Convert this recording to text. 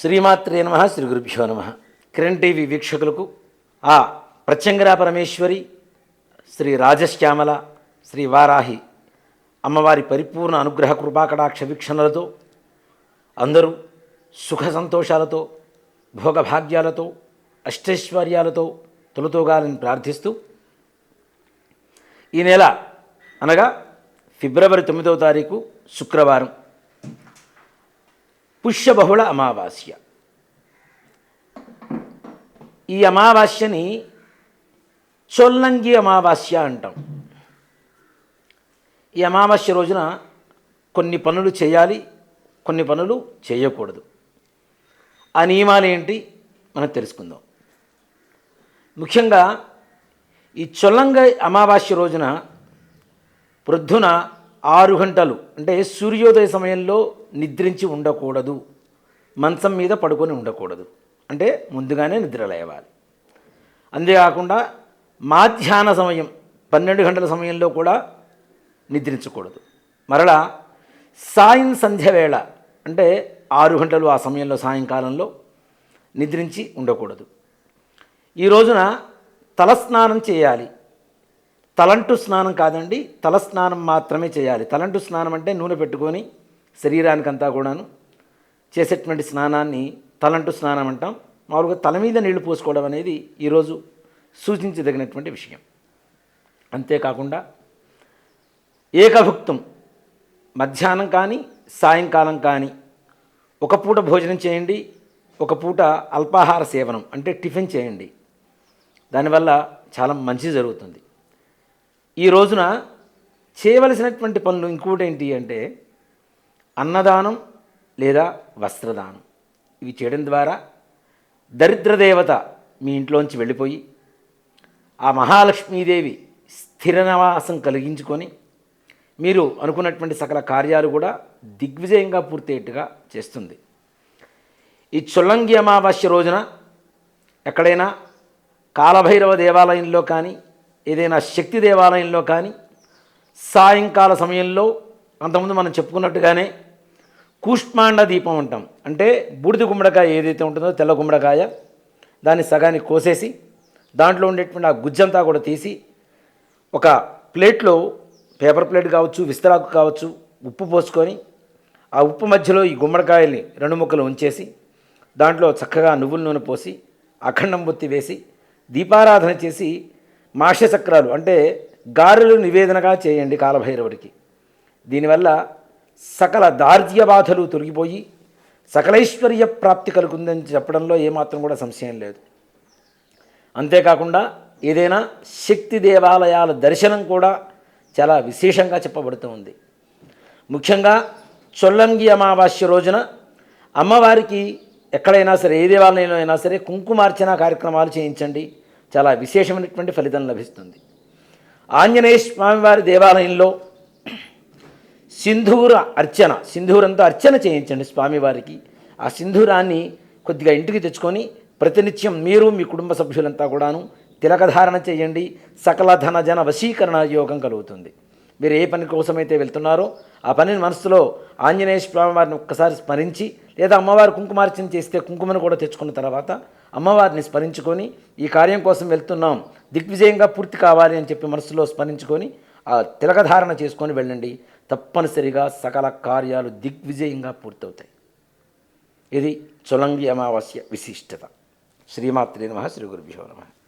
శ్రీమాత్రే నమ శ్రీ గురుభ్యో నమ. కిరణ్ టీవీ వీక్షకులకు ఆ ప్రత్యంగరా పరమేశ్వరి శ్రీ రాజశ్యామల శ్రీ వారాహి అమ్మవారి పరిపూర్ణ అనుగ్రహ కృపాకటాక్ష వీక్షణలతో అందరూ సుఖ సంతోషాలతో భోగభాగ్యాలతో అష్టైశ్వర్యాలతో తొలుతోగాలని ప్రార్థిస్తూ ఈ నెల అనగా ఫిబ్రవరి తొమ్మిదవ తారీఖు శుక్రవారం. పుష్యబహుళ అమావాస్య. ఈ అమావాస్యని చొల్లంగి అమావాస్య అంటాం. ఈ అమావాస్య రోజున కొన్ని పనులు చేయాలి కొన్ని పనులు చేయకూడదు. ఆ నియమాలు ఏంటి? మనం తెలుసుకుందాం. ముఖ్యంగా ఈ చొల్లంగ అమావాస్య రోజున ప్రొద్దున ఆరు గంటలు అంటే సూర్యోదయ సమయంలో నిద్రించి ఉండకూడదు. మంచం మీద పడుకొని ఉండకూడదు. అంటే ముందుగానే నిద్ర లేవాలి. అంతేకాకుండా మాధ్యాహ్న సమయం పన్నెండు గంటల సమయంలో కూడా నిద్రించకూడదు. మరలా సాయం సంధ్య వేళ అంటే ఆరు గంటలు ఆ సమయంలో సాయంకాలంలో నిద్రించి ఉండకూడదు. ఈ రోజున తలస్నానం చేయాలి. తలంటు స్నానం కాదండి తల స్నానం మాత్రమే చేయాలి. తలంటు స్నానం అంటే నూనె పెట్టుకొని శరీరానికంతా కూడాను చేసేటువంటి స్నానాన్ని తలంటు స్నానం అంటాం. మామూలుగా తల మీద నీళ్ళు పోసుకోవడం అనేది ఈరోజు సూచించదగినటువంటి విషయం. అంతేకాకుండా ఏకభుక్తం మధ్యాహ్నం కానీ సాయంకాలం కానీ ఒక పూట భోజనం చేయండి ఒక పూట అల్పాహార సేవనం అంటే టిఫిన్ చేయండి. దానివల్ల చాలా మంచి జరుగుతుంది. ఈ రోజున చేయవలసినటువంటి పనులు ఇంకోటి ఏంటి అంటే అన్నదానం లేదా వస్త్రదానం. ఇవి చేయడం ద్వారా దరిద్ర దేవత మీ ఇంట్లోంచి వెళ్ళిపోయి ఆ మహాలక్ష్మీదేవి స్థిర నివాసం కలిగించుకొని మీరు అనుకున్నటువంటి సకల కార్యాలు కూడా దిగ్విజయంగా పూర్తయ్యేట్టుగా చేస్తుంది. ఈ చొల్లంగి అమావాస్య రోజున ఎక్కడైనా కాలభైరవ దేవాలయంలో కానీ ఏదైనా శక్తి దేవాలయంలో కానీ సాయంకాల సమయంలో అంతకుముందు మనం చెప్పుకున్నట్టుగానే కూష్మాండ దీపం అంటాం. అంటే బూడిద గుమ్మడికాయ ఏదైతే ఉంటుందో తెల్ల గుమ్మడికాయ దాన్ని సగాన్ని కోసేసి దాంట్లో ఉండేటువంటి ఆ గుజ్జంతా కూడా తీసి ఒక ప్లేట్లో పేపర్ ప్లేట్ కావచ్చు విస్తరాకు కావచ్చు ఉప్పు పోసుకొని ఆ ఉప్పు మధ్యలో ఈ గుమ్మడికాయల్ని రెండు ముక్కలు ఉంచేసి దాంట్లో చక్కగా నువ్వుల నూనె పోసి అఖండం బొత్తి వేసి దీపారాధన చేసి మాషచక్రాలు అంటే గారెలు నివేదనగా చేయండి కాలభైరవుడికి. దీనివల్ల సకల దార్జ్య బాధలు తొలగిపోయి సకలైశ్వర్య ప్రాప్తి కలుగుందని చెప్పడంలో ఏమాత్రం కూడా సంశయం లేదు. అంతేకాకుండా ఏదైనా శక్తి దేవాలయాల దర్శనం కూడా చాలా విశేషంగా చెప్పబడుతూ ఉంది. ముఖ్యంగా చొల్లంగి అమావాస్య రోజున అమ్మవారికి ఎక్కడైనా సరే ఏ దేవాలయంలో అయినా సరే కుంకుమార్చన కార్యక్రమాలు చేయించండి. చాలా విశేషమైనటువంటి ఫలితం లభిస్తుంది. ఆంజనేయ స్వామివారి దేవాలయంలో సింధూర అర్చన సింధూరంతో అర్చన చేయించండి స్వామివారికి. ఆ సింధూరాన్ని కొద్దిగా ఇంటికి తెచ్చుకొని ప్రతినిత్యం మీరు మీ కుటుంబ సభ్యులంతా కూడాను తిలకధారణ చేయండి. సకల ధన జన వశీకరణ యోగం కలుగుతుంది. మీరు ఏ పని కోసమైతే వెళ్తున్నారో ఆ పనిని మనసులో ఆంజనేయ స్వామివారిని ఒక్కసారి స్మరించి లేదా అమ్మవారు కుంకుమార్చన చేస్తే కుంకుమను కూడా తెచ్చుకున్న తర్వాత అమ్మవారిని స్మరించుకొని ఈ కార్యం కోసం వెళ్తున్నాం. దిగ్విజయంగా పూర్తి కావాలి అని చెప్పి మనసులో స్మరించుకొని ఆ తిలకధారణ చేసుకొని వెళ్ళండి. తప్పనిసరిగా సకల కార్యాలు దిగ్విజయంగా పూర్తవుతాయి. ఇది చొలంగి అమావాస్య విశిష్టత. శ్రీమాత్రి నమ శ్రీ గురుభ్యో నమ.